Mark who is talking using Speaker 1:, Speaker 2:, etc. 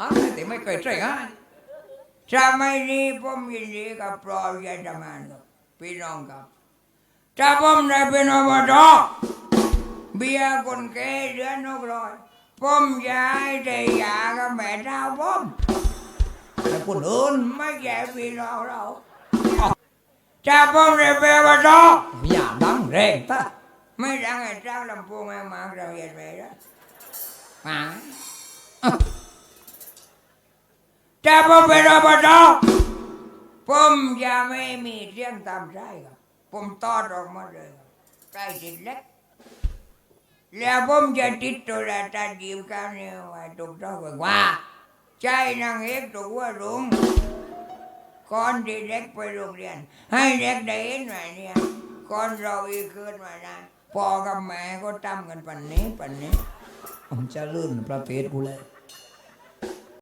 Speaker 1: อ๋อแต่ไม่เคยใช่ฮะสมัยนี้ผมยินดีกับปลอยยาธมานครับพี่น้องครับถ้าผมได้เป็นอบตเบียคนแก่เดือนนกรอยผมย้ายได้ยากับแม่ดาวผมแต่คนอื่นไม่แย่พี่น้องเราถ้าผมได้เป็นอบตอย่าดังแรงตาไม่ดังไอ้เจ้าลำพูงไอ้หมากเราเห็นไหมล่ะหมา จะผมเป็นอบตผมจะไม่มีเสียงตามใจครับผมตอดออกมาเลยใกล้ติดเล็กแล้วผมจะติดตัวราตาดีวกันเนี่ยไว้ถูกต้องว่าใจนางเอกตัวว่าลุงก่อนที่เด็กไปโรงเรียน ให้เด็กได้เห็นว่าเนี่ยก่อนเราอีกคืนมานะพ่อกับแม่ก็ทำกันปันนี้ปันนี้ผมจะลื่นประเภทกูเลย